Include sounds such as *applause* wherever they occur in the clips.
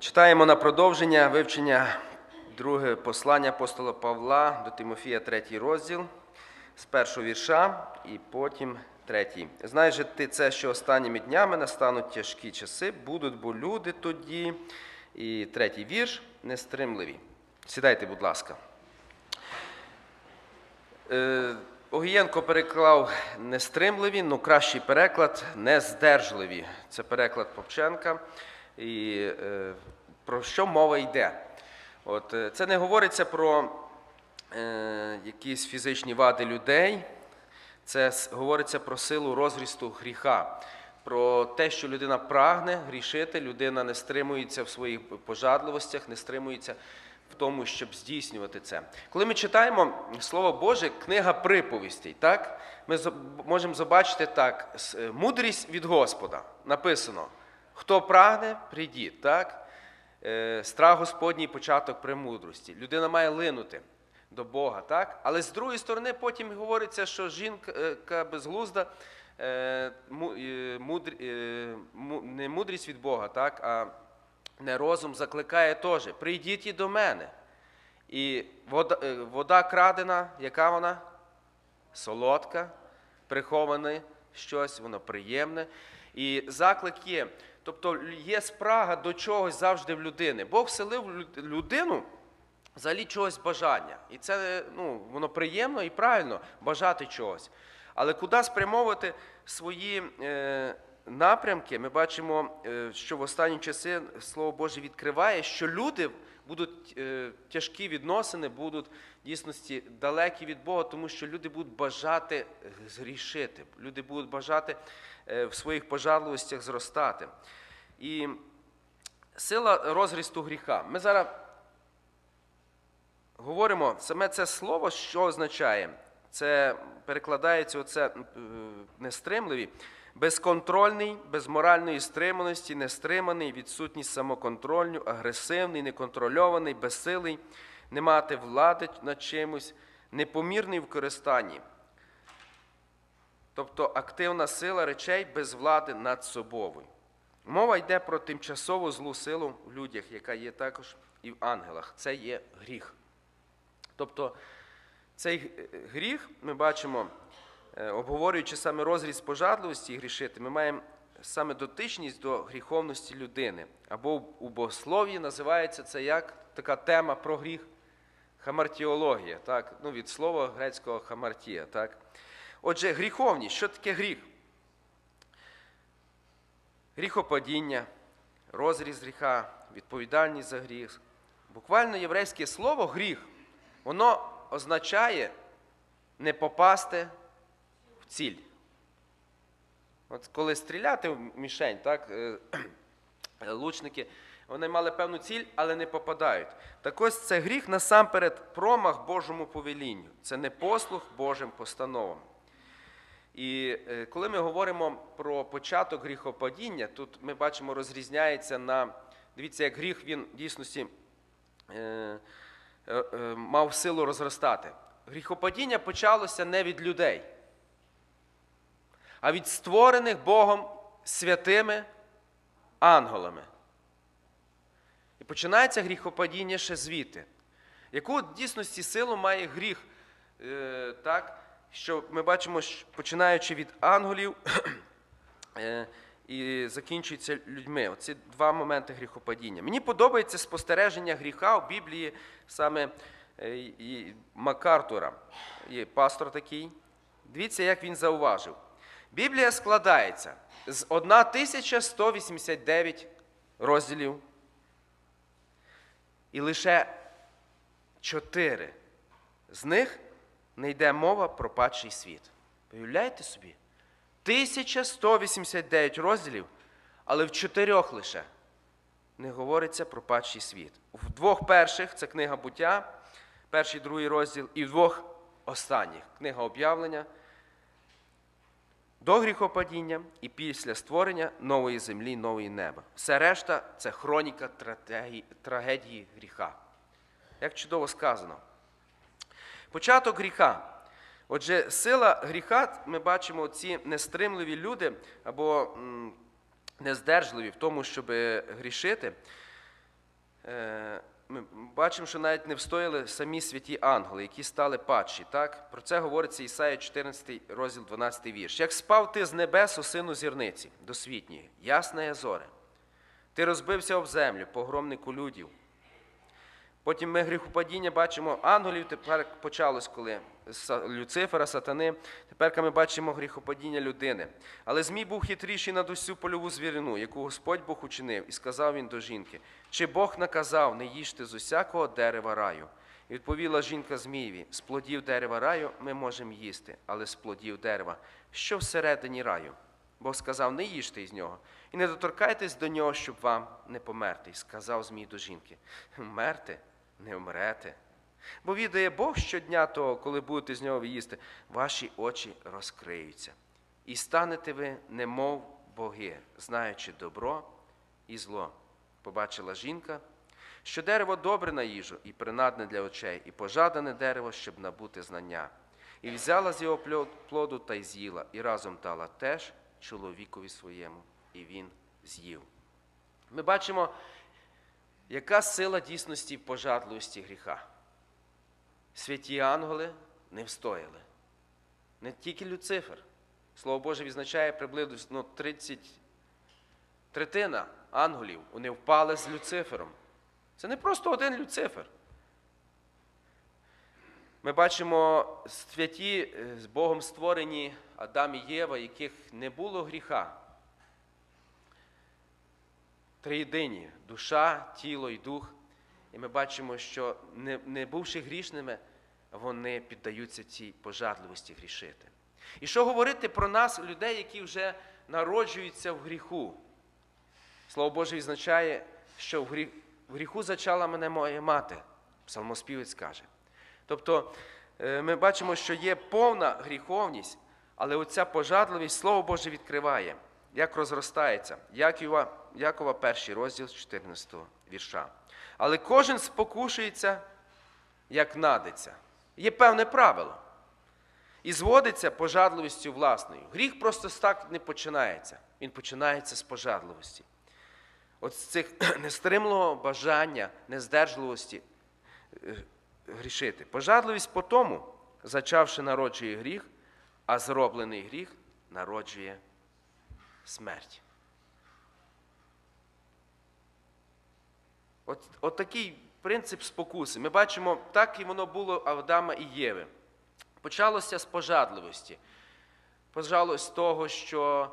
Читаємо на продовження вивчення друге послання апостола Павла до Тимофія, третій розділ, з першого вірша і потім третій. Знаєш же ти це, що останніми днями настануть тяжкі часи, будуть бо люди тоді. І третій вірш нестримливі. Сідайте, будь ласка. Е, Огієнко переклав нестримливі, ну кращий переклад нездержливі. Це переклад Попченка. І е, про що мова йде? От, е, це не говориться про е, якісь фізичні вади людей, це говориться про силу розрісту гріха, про те, що людина прагне грішити, людина не стримується в своїх пожадливостях, не стримується в тому, щоб здійснювати це. Коли ми читаємо Слово Боже, книга приповістей, так, ми можемо побачити так: е, мудрість від Господа написано: хто прагне, прийдіть. так? Е, Страх Господній початок премудрості. Людина має линути до Бога, так? Але з другої сторони, потім говориться, що жінка безглузда е, е, не мудрість від Бога, так? а не розум закликає теж. Прийдіть і до мене. І вода, вода крадена, яка вона? Солодка, приховане щось, воно приємне. І заклик є. Тобто є спрага до чогось завжди в людини. Бог вселив людину взагалі чогось бажання. І це ну, воно приємно і правильно бажати чогось. Але куди спрямовувати свої е, напрямки, ми бачимо, е, що в останні часи Слово Боже відкриває, що люди будуть е, тяжкі відносини, будуть дійсності далекі від Бога, тому що люди будуть бажати згрішити, люди будуть бажати е, в своїх пожарливостях зростати. І сила розрісту гріха. Ми зараз говоримо, саме це слово, що означає? Це перекладається оце е, нестримливі, безконтрольний, без моральної стриманості, нестриманий, відсутність самоконтролю, агресивний, неконтрольований, безсилий, не мати влади над чимось, непомірний в користанні. Тобто активна сила речей без влади над собою. Мова йде про тимчасову злу силу в людях, яка є також і в ангелах. Це є гріх. Тобто цей гріх ми бачимо, е, обговорюючи саме розріз пожадливості і грішити, ми маємо саме дотичність до гріховності людини. Або у богослов'ї називається це як така тема про гріх. Хамартіологія, так? ну, від слова грецького хамартія. Так? Отже, гріховність, що таке гріх? Гріхопадіння, розріз гріха, відповідальність за гріх. Буквально єврейське слово гріх, воно означає не попасти в ціль. От коли стріляти в мішень, так, е, *clears throat* лучники, вони мали певну ціль, але не попадають. Так ось це гріх насамперед промах Божому повелінню. Це не послух Божим постановам. І е, коли ми говоримо про початок гріхопадіння, тут ми бачимо, розрізняється на. Дивіться, як гріх він в дійсності е, е, е, мав силу розростати. Гріхопадіння почалося не від людей, а від створених Богом святими ангелами. Починається гріхопадіння ще звідти. Яку в дійсності силу має гріх? Е, так? що ми бачимо, що починаючи від ангелів *clears throat* е, і закінчується людьми. Оці два моменти гріхопадіння. Мені подобається спостереження гріха в Біблії саме е, і Макартура. Є пастор такий. Дивіться, як він зауважив. Біблія складається з 1189 розділів, і лише чотири з них не йде мова про падший світ. Уявляєте собі? 1189 розділів, але в чотирьох лише не говориться про падший світ. В двох перших це книга буття, перший другий розділ, і в двох останніх книга об'явлення. До гріхопадіння і після створення нової землі, нової неба. Все решта це хроніка трагедії, гріха. Як чудово сказано. Початок гріха. Отже, сила гріха, ми бачимо ці нестримливі люди або нездержливі в тому, щоб грішити. Ми бачимо, що навіть не встояли самі святі ангели, які стали падші. Так? Про це говориться Ісая 14, розділ 12 вірш. Як спав ти з небес, о сину зірниці, досвітньої, ясна є зоре. Ти розбився об землю, погромнику людів. Потім ми гріхопадіння бачимо ангелів, тепер почалось коли Люцифера, сатани. Тепер ми бачимо гріхопадіння людини. Але Змій був хитріший над усю польову звірину, яку Господь Бог учинив, і сказав він до жінки: Чи Бог наказав не їжте з усякого дерева раю? І відповіла жінка Змієві: з плодів дерева раю ми можемо їсти, але з плодів дерева, що всередині раю? Бог сказав, не їжте із нього, і не доторкайтесь до нього, щоб вам не померти. Сказав Змій до жінки: Вмерти не вмрете. Бо відає Бог щодня того, коли будете з нього їсти, ваші очі розкриються. І станете ви, немов боги, знаючи добро і зло. Побачила жінка, що дерево добре на їжу і принадне для очей, і пожадане дерево, щоб набути знання. І взяла з його плоду та й з'їла, і разом дала теж чоловікові своєму, і він з'їв. Ми бачимо, яка сила дійсності пожадливості гріха. Святі ангели не встояли. Не тільки Люцифер. Слово Боже відзначає приблизно ну, 30 третина ангелів. Вони впали з Люцифером. Це не просто один Люцифер. Ми бачимо святі е, з Богом створені Адам і Єва, яких не було гріха. Триєдині душа, тіло і дух. І ми бачимо, що не, не бувши грішними, вони піддаються цій пожадливості грішити. І що говорити про нас, людей, які вже народжуються в гріху? Слово Боже відзначає, що в грі- в гріху зачала мене моя мати, псалмоспівець каже. Тобто е, ми бачимо, що є повна гріховність, але оця пожадливість Слово Боже відкриває, як розростається. Якова, Якова перший розділ 14 вірша. Але кожен спокушується, як надиться. Є певне правило. І зводиться пожадливістю власною. Гріх просто так не починається. Він починається з пожадливості. От з цих *clears throat* нестримного бажання, нездержливості е, грішити. Пожадливість по тому, зачавши народжує гріх, а зроблений гріх народжує смерть. От, от такий принцип спокуси. Ми бачимо, так і воно було у Адама і Єви. Почалося з пожадливості. Почалося з того, що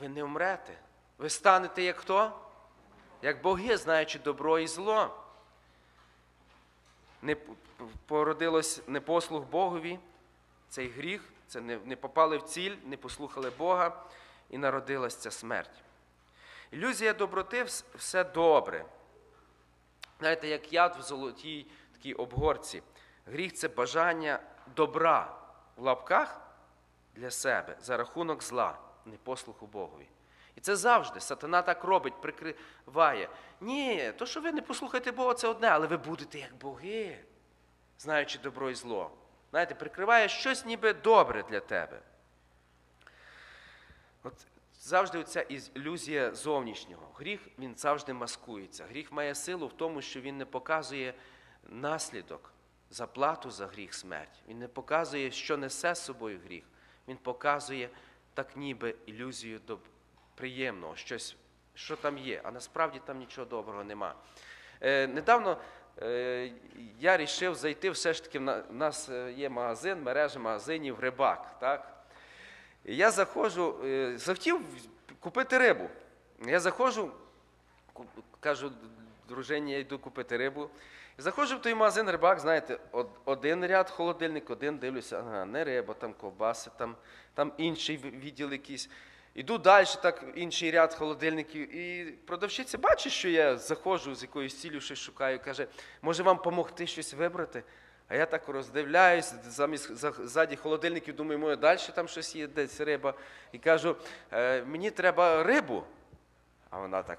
ви не вмрете. Ви станете як хто? Як боги, знаючи добро і зло. Не породилось непослух Богові, цей гріх, це не, не попали в ціль, не послухали Бога, і народилась ця смерть. Ілюзія доброти все добре. Знаєте, як яд в золотій такій обгорці. Гріх це бажання добра в лапках для себе за рахунок зла, непослуху Богові. І це завжди. Сатана так робить, прикриває. Ні, то, що ви не послухаєте Бога, це одне, але ви будете як боги, знаючи добро і зло. Знаєте, прикриває щось ніби добре для тебе. От завжди ця ілюзія зовнішнього. Гріх він завжди маскується. Гріх має силу в тому, що він не показує наслідок, заплату за гріх смерть. Він не показує, що несе з собою гріх. Він показує так ніби ілюзію до приємного, щось, що там є, а насправді там нічого доброго нема. Е, недавно е, я вирішив зайти все ж таки, в нас е, є магазин, мережа магазинів Рибак. Так? І я заходжу, е, захотів купити рибу. Я заходжу, кажу дружині, я йду купити рибу. І заходжу в той магазин рибак, знаєте, один ряд холодильник, один дивлюся, ага, не риба, там ковбаси, там, там інший відділ якийсь. Іду далі, так інший ряд холодильників, і продавщиця бачить, що я заходжу з якоюсь ціллю, щось шукаю, каже, може вам допомогти щось вибрати? А я так роздивляюсь, замість за- ззаді холодильників, думаю, може, далі там щось є, десь риба. І кажу, «Е, мені треба рибу. А вона так.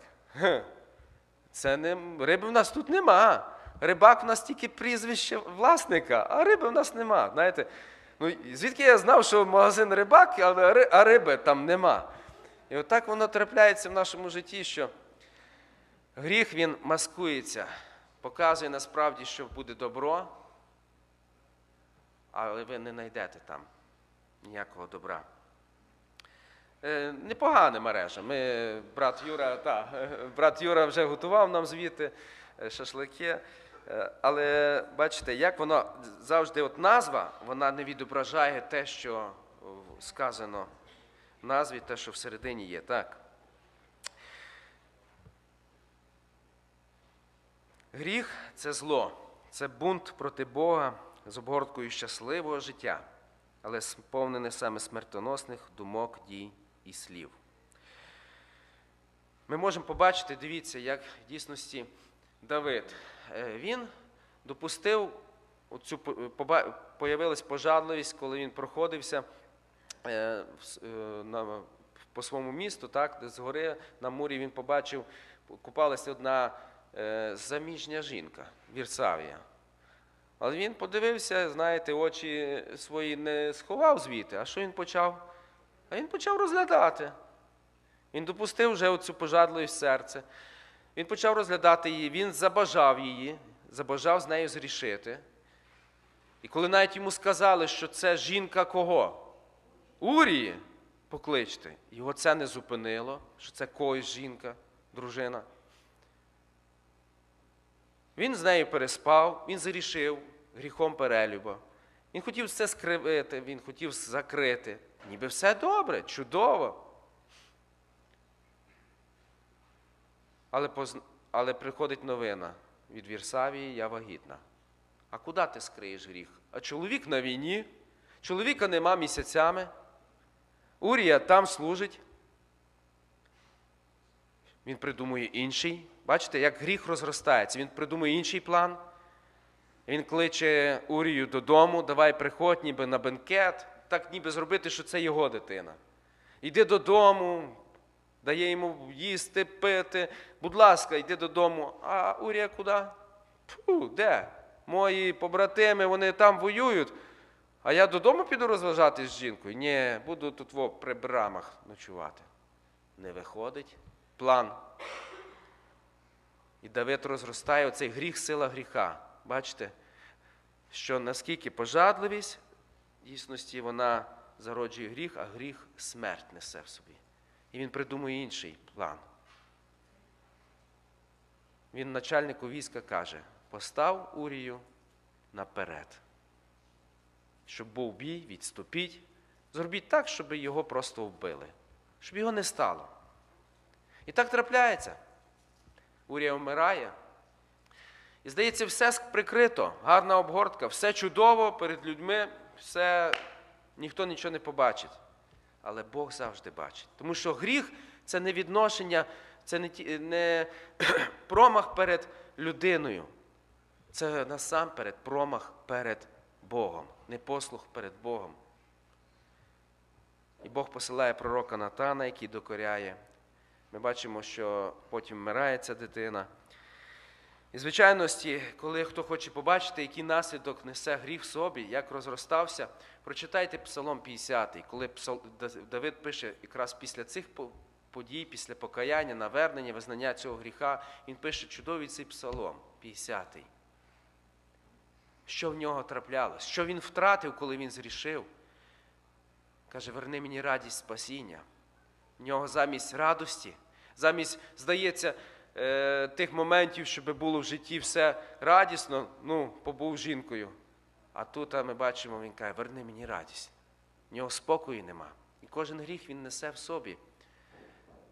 Це не риби в нас тут нема. Рибак в нас тільки прізвище власника, а риби в нас нема. Знаєте, ну звідки я знав, що магазин рибак, але а риби там нема. І отак воно трапляється в нашому житті, що Гріх він маскується, показує насправді, що буде добро, але ви не знайдете там ніякого добра. Е, Непогана мережа. Ми, брат Юра, та, брат Юра вже готував нам звідти е, шашлики. Е, Але бачите, як воно завжди, от назва, вона не відображає те, що сказано в назві, те, що всередині є. Так. Гріх це зло, це бунт проти Бога з обгорткою щасливого життя, але сповнене саме смертоносних думок, дій і слів. Ми можемо побачити, дивіться, як в дійсності Давид. е, Він допустив оцю появилась пожадливість, коли він проходився е, е, по своєму місту, так, де згори на мурі він побачив, купалася одна е, заміжня жінка, Вірсавія. Але він подивився, знаєте, очі свої не сховав звідти. А що він почав? А він почав розглядати. Він допустив вже оцю пожадливість серце. Він почав розглядати її, він забажав її, забажав з нею зрішити. І коли навіть йому сказали, що це жінка кого? Урії покличте. Його це не зупинило, що це когось жінка, дружина. Він з нею переспав, він зарішив гріхом перелюба. Він хотів все скривити, він хотів закрити. Ніби все добре, чудово. Але, позн- але приходить новина від Вірсавії, я вагітна. А куди ти скриєш гріх? А чоловік на війні, чоловіка нема місяцями. Урія там служить. Він придумує інший. Бачите, як гріх розростається. Він придумує інший план. Він кличе Урію додому, давай приходь ніби на бенкет, так ніби зробити, що це його дитина. Йди додому, дає йому їсти, пити. Будь ласка, йди додому. А Урія куди? Фу, де? Мої побратими, вони там воюють. А я додому піду розважатись з жінкою? Ні, буду тут во, при брамах ночувати. Не виходить. План. І Давид розростає оцей гріх, сила гріха. Бачите, що наскільки пожадливість, в дійсності вона зароджує гріх, а гріх смерть несе в собі. І він придумує інший план. Він начальнику війська каже: постав Урію наперед. Щоб був бій, відступіть. Зробіть так, щоб його просто вбили, щоб його не стало. І так трапляється. Урія вмирає. І здається, все прикрито, гарна обгортка, все чудово перед людьми, все, ніхто нічого не побачить. Але Бог завжди бачить. Тому що гріх це не відношення, це не, не *clears throat* промах перед людиною. Це насамперед промах перед Богом, непослух перед Богом. І Бог посилає пророка Натана, який докоряє. Ми бачимо, що потім вмирає ця дитина. І звичайності, коли хто хоче побачити, який наслідок несе гріх собі, як розростався, прочитайте Псалом 50, коли Давид пише якраз після цих подій, після покаяння, навернення, визнання цього гріха, він пише чудовий цей псалом 50. Що в нього траплялось, що він втратив, коли він зрішив. Каже, верни мені радість спасіння. В нього замість радості, замість, здається, е, тих моментів, щоб було в житті все радісно, ну, побув жінкою. А тут а ми бачимо, він каже, верни мені радість. В нього спокою нема. І кожен гріх він несе в собі.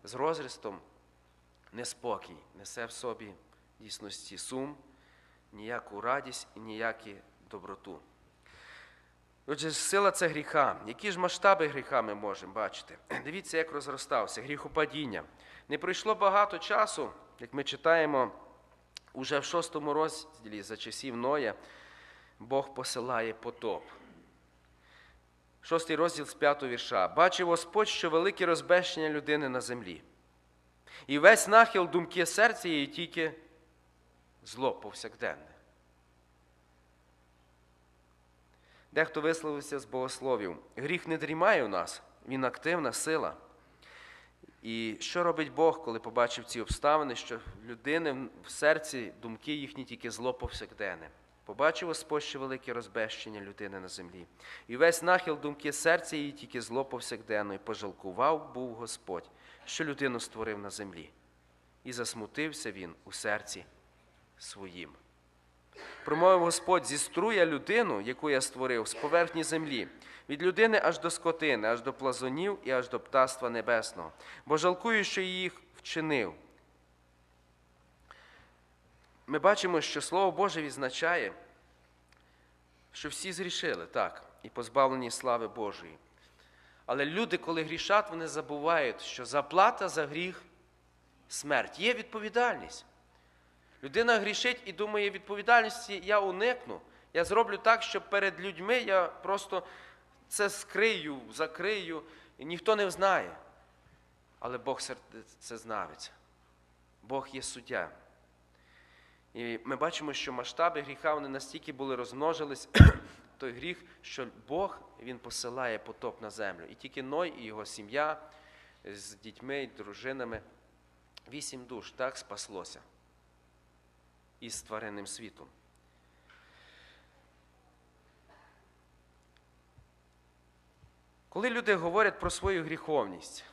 З розрістом неспокій, несе в собі дійсності сум, ніяку радість і ніяку доброту. Отже, сила це гріха. Які ж масштаби гріха ми можемо бачити? *clears throat* Дивіться, як розростався гріхопадіння. Не пройшло багато часу, як ми читаємо уже в шостому розділі за часів Ноя, Бог посилає потоп. Шостий розділ з п'ятого вірша. Бачив Господь, що велике розбещення людини на землі. І весь нахил думки серця її тільки зло повсякденне. Дехто висловився з богословів. Гріх не дрімає у нас, він активна сила. І що робить Бог, коли побачив ці обставини, що людини в серці думки їхні тільки зло повсякденне. Побачив Господь, що велике розбещення людини на землі. І весь нахил думки серця її тільки зло повсякденно, і пожалкував був Господь, що людину створив на землі. І засмутився він у серці своїм. Промовив Господь, зіструя людину, яку я створив, з поверхні землі, від людини аж до скотини, аж до плазунів і аж до птаства небесного, бо жалкую, що їх вчинив. Ми бачимо, що Слово Боже відзначає, що всі зрішили, так, і позбавлені слави Божої. Але люди, коли грішать, вони забувають, що заплата за гріх смерть. Є відповідальність. Людина грішить і думає, відповідальності я уникну. Я зроблю так, щоб перед людьми я просто це скрию, закрию, і ніхто не знає. Але Бог це знавиться. Бог є суддя. І ми бачимо, що масштаби гріха вони настільки були розмножились, *coughs* той гріх, що Бог Він посилає потоп на землю. І тільки Ной і його сім'я з дітьми і дружинами, вісім душ так спаслося із тваринним світом. Коли люди говорять про свою гріховність,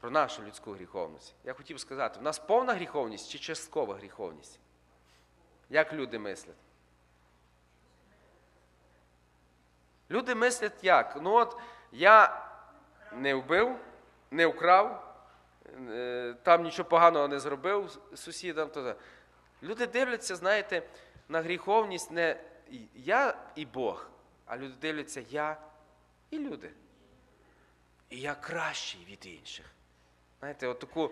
про нашу людську гріховність, я хотів сказати, в нас повна гріховність чи часткова гріховність? Як люди мислять? Люди мислять як? Ну от я не вбив, не вкрав, е, там нічого поганого не зробив сусідам. То... Люди дивляться, знаєте, на гріховність не я і Бог, а люди дивляться я і люди. І я кращий від інших. Знаєте, от таку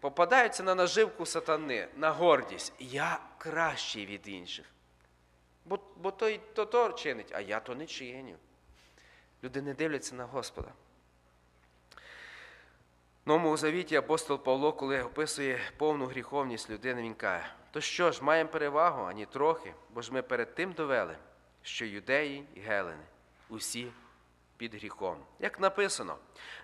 попадаються на наживку сатани, на гордість. Я кращий від інших. Бо бо той то, то чинить, а я то не чиню. Люди не дивляться на Господа. Новому завіті апостол Павло, коли описує повну гріховність людини, він каже, то що ж, маємо перевагу, ані трохи, бо ж ми перед тим довели, що юдеї і гелени усі під гріхом. Як написано,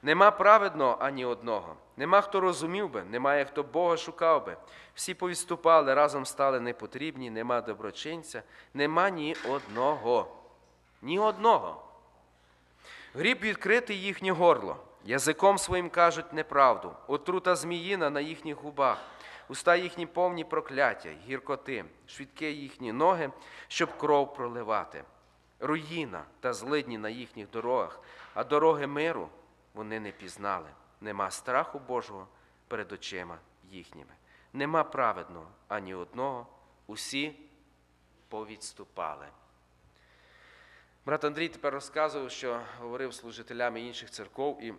нема праведного ані одного, нема хто розумів би, немає хто Бога шукав би. Всі повіступали, разом стали непотрібні, нема доброчинця, нема ні одного. Ні одного. Гріб відкритий їхнє горло, язиком своїм кажуть неправду, отрута зміїна на їхніх губах, уста їхні повні прокляття, гіркоти, швидкі їхні ноги, щоб кров проливати руїна та злидні на їхніх дорогах, а дороги миру вони не пізнали. Нема страху Божого перед очима їхніми. Нема праведного ані одного, усі повідступали. Брат Андрій тепер розказував, що говорив служителями інших церков, і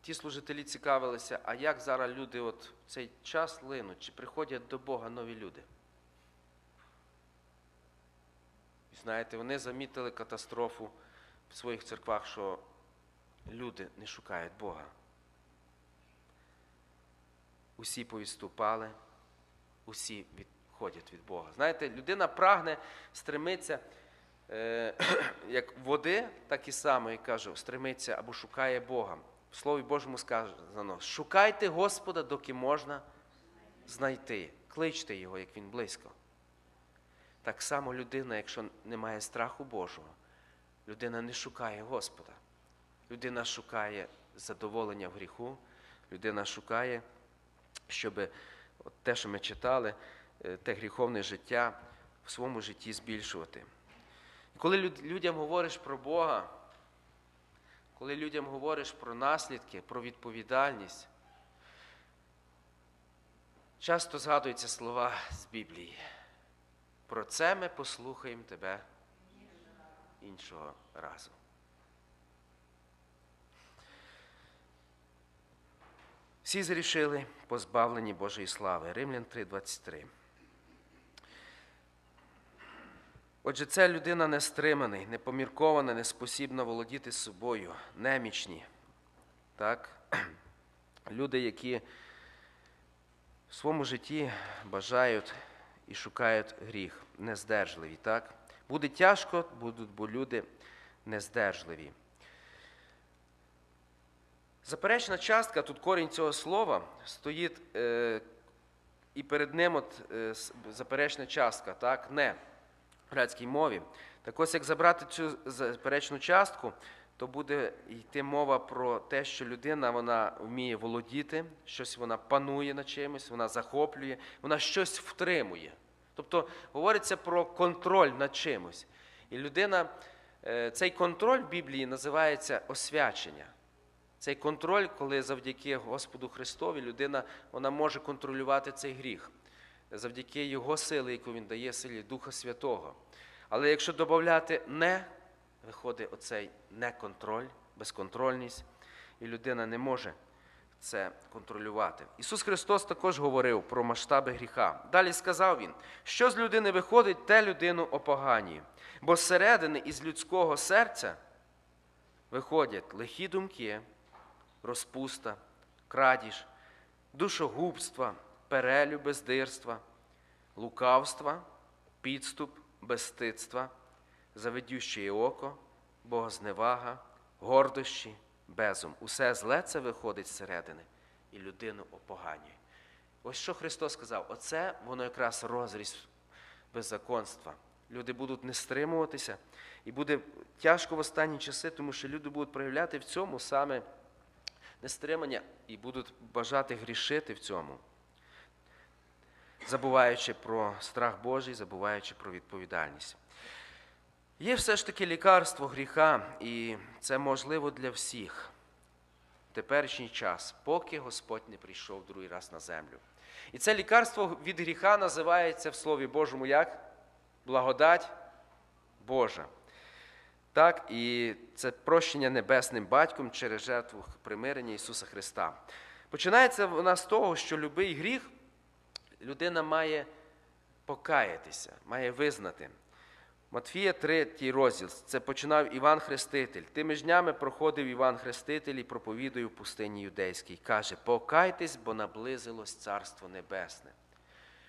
ті служителі цікавилися, а як зараз люди от в цей час линуть, чи приходять до Бога нові люди? Знаєте, вони замітили катастрофу в своїх церквах, що люди не шукають Бога. Усі повіступали, усі відходять від Бога. Знаєте, людина прагне, стремиться, е, *clears throat* як води, так і само, і кажу, стремиться або шукає Бога. В Слові Божому сказано, шукайте Господа, доки можна знайти. Кличте Його, як Він близько. Так само людина, якщо не має страху Божого, людина не шукає Господа. Людина шукає задоволення в гріху, людина шукає, щоб те, що ми читали, е, те гріховне життя в своєму житті збільшувати. І коли людям говориш про Бога, коли людям говориш про наслідки, про відповідальність, часто згадуються слова з Біблії. Про це ми послухаємо тебе іншого разу. Всі зрішили позбавлені Божої слави. Римлян 3,23. Отже, ця людина нестриманий, непоміркована, неспосібна володіти собою, немічні. Так? *clears throat* Люди, які в своєму житті бажають і шукають гріх, нездержливі. так? Буде тяжко, будуть, бо люди нездержливі. Заперечна частка, тут корінь цього слова, стоїть е, і перед ним от, е, заперечна частка, так, не грецькій мові. Так ось, як забрати цю заперечну частку, то буде йти мова про те, що людина вона вміє володіти, щось вона панує над чимось, вона захоплює, вона щось втримує. Тобто говориться про контроль над чимось. І людина, е, цей контроль Біблії називається освячення. Цей контроль, коли завдяки Господу Христові людина вона може контролювати цей гріх, завдяки Його сили, яку Він дає силі Духа Святого. Але якщо додати не, виходить оцей неконтроль, безконтрольність, і людина не може це контролювати. Ісус Христос також говорив про масштаби гріха. Далі сказав Він, що з людини виходить, те людину опоганює. Бо зсередини із людського серця виходять лихі думки, розпуста, крадіж, душогубства, перелюб, бездирства, лукавства, підступ, безстидства, завидюще око, богозневага, гордощі, безум. Усе зле це виходить зсередини і людину опоганює. Ось що Христос сказав: оце воно якраз розріз беззаконства. Люди будуть не стримуватися, і буде тяжко в останні часи, тому що люди будуть проявляти в цьому саме нестримання і будуть бажати грішити в цьому, забуваючи про страх Божий, забуваючи про відповідальність. Є все ж таки лікарство гріха, і це можливо для всіх в теперішній час, поки Господь не прийшов другий раз на землю. І це лікарство від гріха називається в Слові Божому як? Благодать Божа. Так, і це прощення небесним батьком через жертву примирення Ісуса Христа. Починається вона з того, що любий гріх людина має покаятися, має визнати. Матфія 3 розділ. Це починав Іван Хреститель. Тими ж днями проходив Іван Хреститель і проповідує в пустині юдейській. Каже: покайтесь, бо наблизилось Царство Небесне.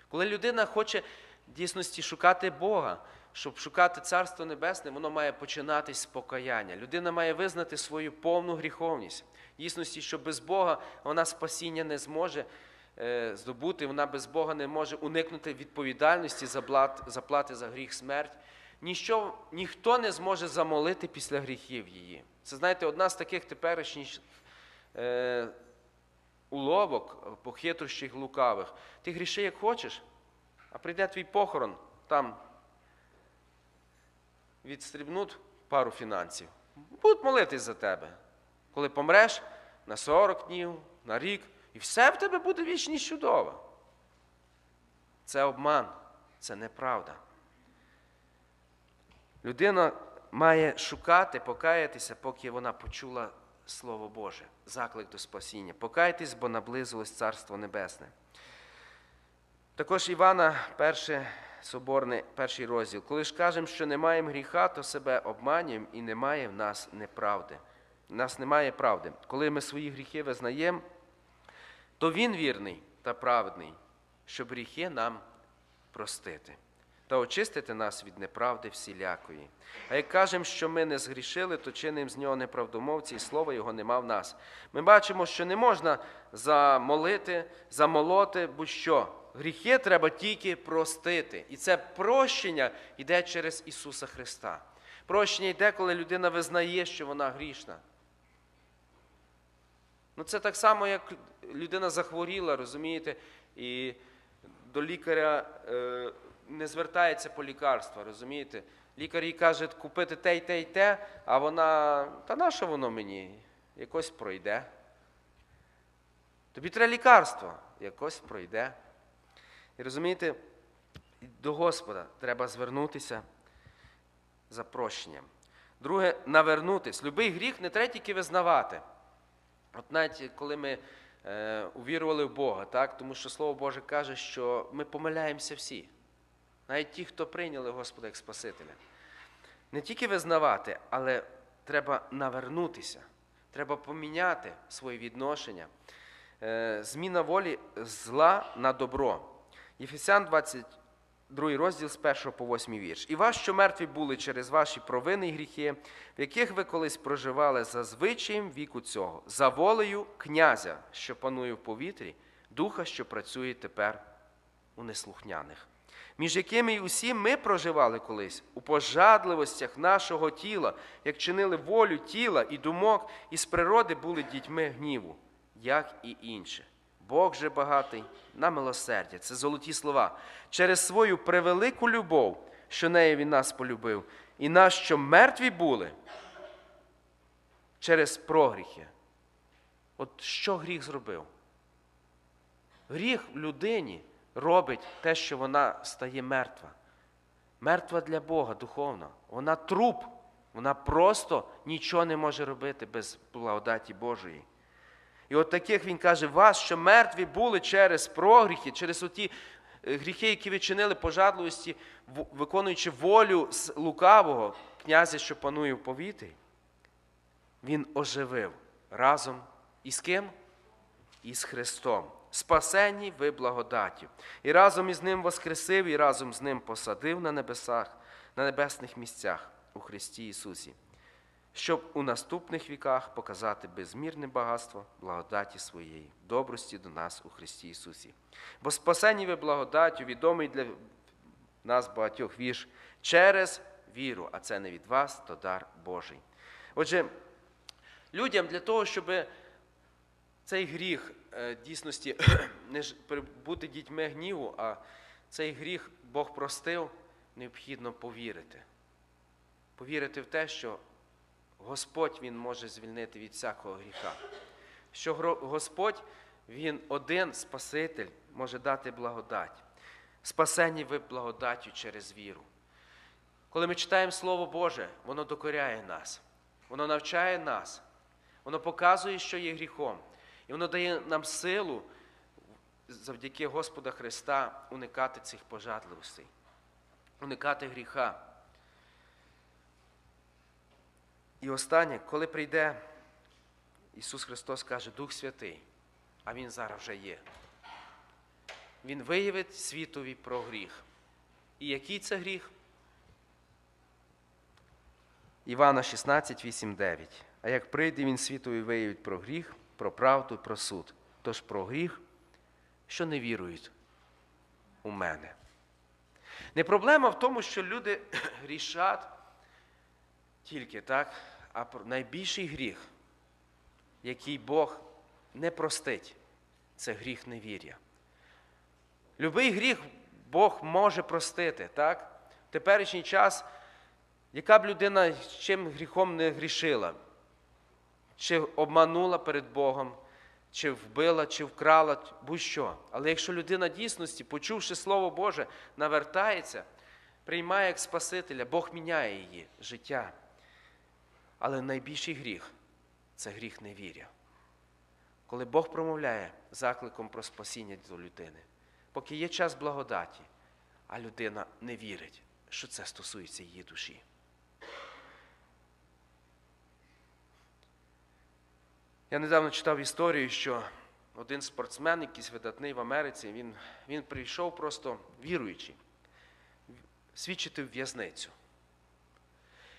Коли людина хоче в дійсності шукати Бога, щоб шукати Царство Небесне, воно має починатись з покаяння. Людина має визнати свою повну гріховність. В дійсності, що без Бога вона спасіння не зможе здобути, вона без Бога не може уникнути відповідальності за заплати за гріх смерть. Ніщо, ніхто не зможе замолити після гріхів її. Це, знаєте, одна з таких теперішніх е, уловок, похитрощих лукавих. Ти гріши як хочеш, а прийде твій похорон, там відстрібнуть пару фінансів. Будуть молитись за тебе. Коли помреш на 40 днів, на рік, і все в тебе буде вічність чудова. Це обман, це неправда. Людина має шукати, покаятися, поки вона почула Слово Боже, заклик до спасіння. Покайтесь, бо наблизилось Царство Небесне. Також Івана, перше соборне, перший розділ. Коли ж кажемо, що не маємо гріха, то себе обманюємо і немає в нас неправди. В нас немає правди. Коли ми свої гріхи визнаємо, то Він вірний та праведний, щоб гріхи нам простити та очистити нас від неправди всілякої. А як кажемо, що ми не згрішили, то чинимо з нього неправдомовці, і слова його нема в нас. Ми бачимо, що не можна замолити, замолоти будь-що. Гріхи треба тільки простити. І це прощення йде через Ісуса Христа. Прощення йде, коли людина визнає, що вона грішна. Ну, це так само, як людина захворіла, розумієте, і до лікаря е, не звертається по лікарства, розумієте? Лікар їй каже купити те й те й те, а вона, та на що воно мені? Якось пройде. Тобі треба лікарство, якось пройде. І розумієте, до Господа треба звернутися за прощенням. Друге, навернутись. Любий гріх не треба тільки визнавати. От навіть коли ми е, увірували в Бога, так? тому що Слово Боже каже, що ми помиляємося всі. Навіть ті, хто прийняли Господа як Спасителя. Не тільки визнавати, але треба навернутися, треба поміняти своє відношення. Е, зміна волі зла на добро. Єфесян другий розділ з 1 по 8 вірш. І вас, що мертві були через ваші провини і гріхи, в яких ви колись проживали за звичаєм віку цього, за волею князя, що панує в повітрі, духа, що працює тепер у неслухняних, між якими й усі ми проживали колись у пожадливостях нашого тіла, як чинили волю тіла і думок, і з природи були дітьми гніву, як і інші. Бог же багатий на милосердя. Це золоті слова. Через свою превелику любов, що нею він нас полюбив, і нас, що мертві були через прогріхи. От що гріх зробив? Гріх в людині робить те, що вона стає мертва. Мертва для Бога духовно. Вона труп. Вона просто нічого не може робити без благодаті Божої. І от таких він каже, вас, що мертві були через прогріхи, через оті е, гріхи, які ви чинили пожадливості, виконуючи волю лукавого князя, що панує в повітрі, він оживив разом із ким? Із Христом. Спасені ви благодаттю. І разом із Ним воскресив, і разом з Ним посадив на небесах, на небесних місцях у Христі Ісусі, щоб у наступних віках показати безмірне багатство благодаті своєї, добрості до нас у Христі Ісусі. Бо спасені ви благодаттю, відомий для нас багатьох вірш, через віру, а це не від вас, то дар Божий. Отже, людям для того, щоб цей гріх е, дійсності *clears throat* не бути дітьми гніву, а цей гріх Бог простив, необхідно повірити. Повірити в те, що Господь Він може звільнити від всякого гріха. Що Господь, Він один Спаситель, може дати благодать. Спасені ви благодаттю через віру. Коли ми читаємо Слово Боже, воно докоряє нас, воно навчає нас, воно показує, що є гріхом. І воно дає нам силу завдяки Господа Христа уникати цих пожадливостей, уникати гріха. І останнє, коли прийде Ісус Христос каже, Дух Святий, а Він зараз вже є. Він виявить світові про гріх. І який це гріх? Івана 16, 8, 9. А як прийде він світові виявить про гріх, про правду, про суд. Тож про гріх, що не вірують у мене. Не проблема в тому, що люди *clears throat* грішать тільки так, а про- найбільший гріх, який Бог не простить, це гріх невір'я. Любий гріх Бог може простити, так? В теперішній час, яка б людина з чим гріхом не грішила, чи обманула перед Богом, чи вбила, чи вкрала, будь-що. Але якщо людина дійсності, почувши Слово Боже, навертається, приймає як Спасителя, Бог міняє її життя. Але найбільший гріх це гріх невір'я. Коли Бог промовляє закликом про спасіння до людини, поки є час благодаті, а людина не вірить, що це стосується її душі. Я недавно читав історію, що один спортсмен, якийсь видатний в Америці, він, він прийшов просто віруючий, свідчити в в'язницю.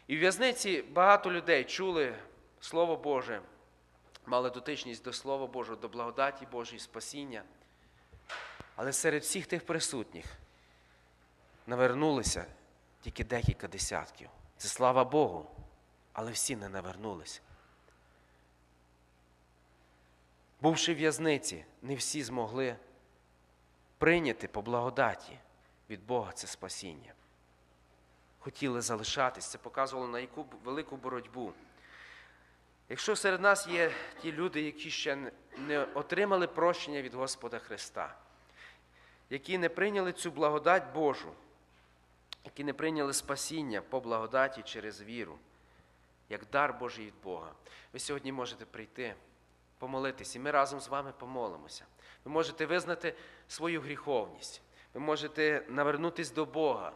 І в в'язниці багато людей чули Слово Боже, мали дотичність до Слова Божого, до благодаті Божої, спасіння. Але серед всіх тих присутніх навернулися тільки декілька десятків. Це слава Богу, але всі не навернулися. Бувши в в'язниці, не всі змогли прийняти по благодаті від Бога це спасіння. Хотіли залишатись, це показувало на яку велику боротьбу. Якщо серед нас є ті люди, які ще не- отримали прощення від Господа Христа, які не прийняли цю благодать Божу, які не прийняли спасіння по благодаті через віру, як дар Божий від Бога, ви сьогодні можете прийти, помолитись, і ми разом з вами помолимося. Ви можете визнати свою гріховність, ви можете навернутись до Бога,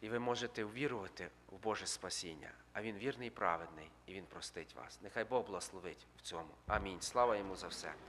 і ви можете увірувати в Боже спасіння. А Він вірний і праведний, і Він простить вас. Нехай Бог благословить в цьому. Амінь. Слава йому за все.